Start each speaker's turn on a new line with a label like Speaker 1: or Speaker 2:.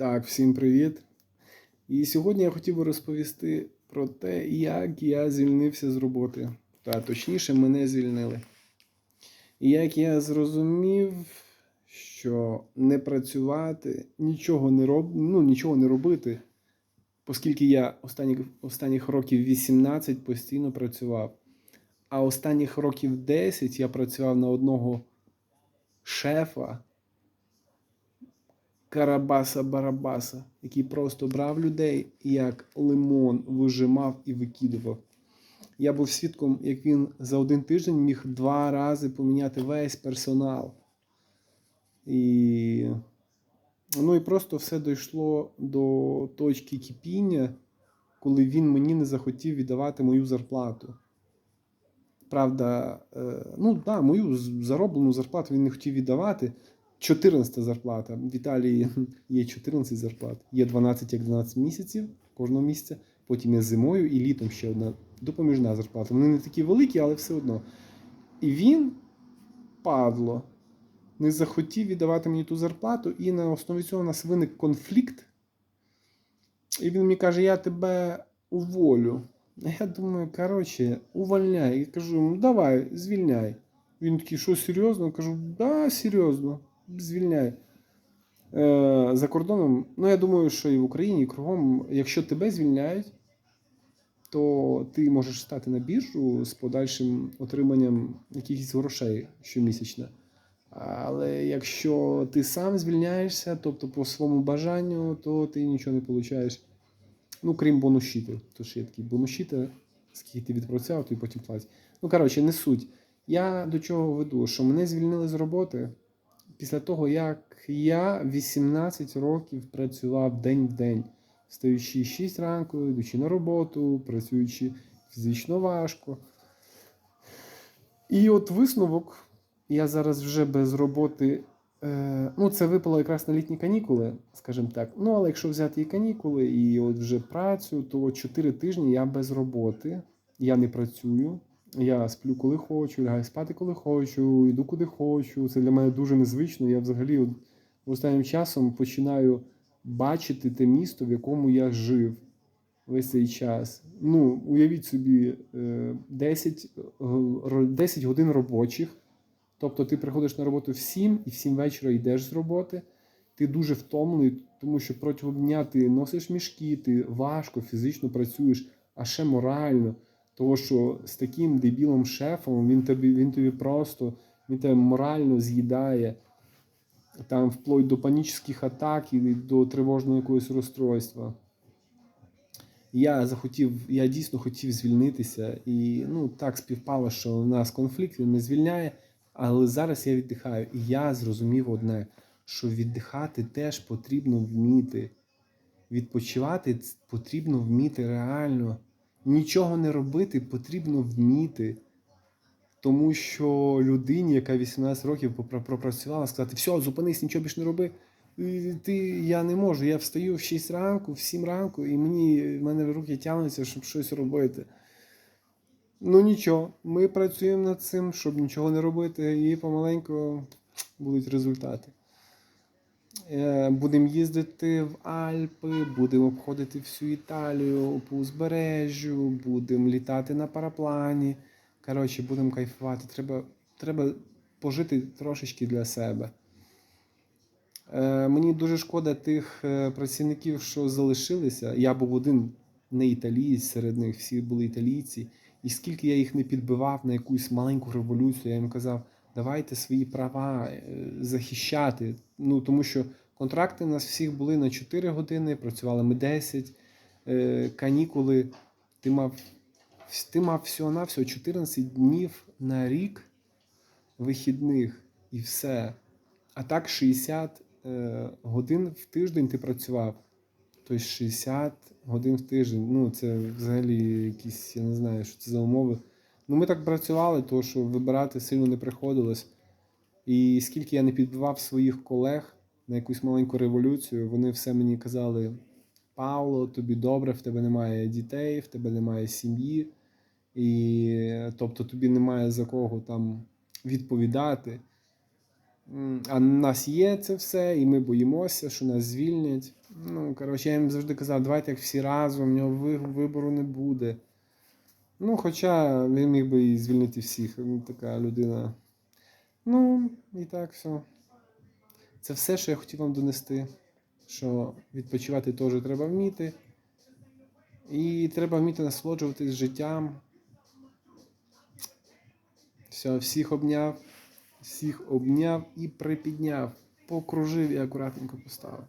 Speaker 1: Так, всім привіт. І сьогодні я хотів би розповісти про те, як я звільнився з роботи. Та точніше, мене звільнили. І як я зрозумів, що не працювати, нічого не роб... ну, нічого не робити, оскільки я останніх, останніх років 18 постійно працював. А останніх років 10 я працював на одного шефа. Карабаса-барабаса, який просто брав людей як лимон вижимав і викидував. Я був свідком, як він за один тиждень міг два рази поміняти весь персонал. І, ну і просто все дійшло до точки кипіння, коли він мені не захотів віддавати мою зарплату. Правда, е, ну да, мою зароблену зарплату він не хотів віддавати. 14 зарплата. В Італії є 14 зарплат. Є 12 як 12 місяців кожного місяця. Потім є зимою і літом ще одна допоміжна зарплата. Вони не такі великі, але все одно. І він, падло, не захотів віддавати мені ту зарплату, і на основі цього у нас виник конфлікт. І він мені каже: я тебе уволю. Я думаю, коротше, увольняй. Я кажу, ну давай, звільняй. Він такий, що серйозно? Я кажу, да, серйозно звільняй. Е, За кордоном, ну я думаю, що і в Україні, і кругом, якщо тебе звільняють, то ти можеш стати на біржу з подальшим отриманням якихось грошей щомісячно. Але якщо ти сам звільняєшся, тобто по своєму бажанню, то ти нічого не получаєш. Ну, крім бонусщити. То ж є такий бонусщити, скільки ти відпрацював, то і потім платять. Ну, коротше, не суть. Я до чого веду, що мене звільнили з роботи після того, як я 18 років працював день в день, встаючи 6 ранку, йдучи на роботу, працюючи фізично важко. І от висновок, я зараз вже без роботи. Е, ну, це випало якраз на літні канікули, скажімо так. Ну, але якщо взяти і канікули, і от вже працю, то 4 тижні я без роботи, я не працюю. Я сплю, коли хочу, лягаю спати, коли хочу, йду куди хочу. Це для мене дуже незвично. Я взагалі останнім часом починаю бачити те місто, в якому я жив весь цей час. Ну, уявіть собі, 10, 10 годин робочих. Тобто ти приходиш на роботу в 7 і в 7 вечора йдеш з роботи. Ти дуже втомлений, тому що протягом дня ти носиш мішки, ти важко фізично працюєш, а ще морально. Тому що з таким дебілом шефом він тобі він тобі просто він тебе морально з'їдає там вплоть до панічних атак і до тривожного якогось розстройства. Я захотів, я дійсно хотів звільнитися, і ну так співпало, що у нас конфлікт він не звільняє, але зараз я віддихаю. І я зрозумів одне, що віддихати теж потрібно вміти. Відпочивати потрібно вміти реально. Нічого не робити потрібно вміти. Тому що людині, яка 18 років пропрацювала, сказати, все, зупинись, нічого більше не роби. Ти, Я не можу. Я встаю в 6 ранку, в 7 ранку, і мені, в мене руки тягнуться, щоб щось робити. Ну нічого, ми працюємо над цим, щоб нічого не робити, і помаленьку будуть результати. Е, будемо їздити в Альпи, будемо обходити всю Італію по узбережжю, будемо літати на параплані. Коротше, будемо кайфувати. Треба треба пожити трошечки для себе. Е, Мені дуже шкода тих е, працівників, що залишилися. Я був один не італієць серед них, всі були італійці. І скільки я їх не підбивав на якусь маленьку революцію, я їм казав, давайте свої права захищати. Ну, Тому що контракти у нас всіх були на 4 години, працювали ми 10, е, канікули. Ти мав ти мав всього-навсього 14 днів на рік вихідних і все. А так 60 е, годин в тиждень ти працював. Тобто 60 годин в тиждень. Ну, це взагалі якісь, я не знаю, що це за умови. Ну, ми так працювали, тому що вибирати сильно не приходилось. І скільки я не підбивав своїх колег на якусь маленьку революцію, вони все мені казали: Павло, тобі добре, в тебе немає дітей, в тебе немає сім'ї, і тобто тобі немає за кого там відповідати. А в нас є це все, і ми боїмося, що нас звільнять. Ну, коротше, я їм завжди казав, давайте як всі разом, в нього вибору не буде. Ну, хоча він міг би і звільнити всіх, він така людина. Ну, і так все. Це все, що я хотів вам донести. Що відпочивати теж треба вміти. І треба вміти насолоджуватись життям. Все, всіх обняв, всіх обняв і припідняв, покружив і акуратненько поставив.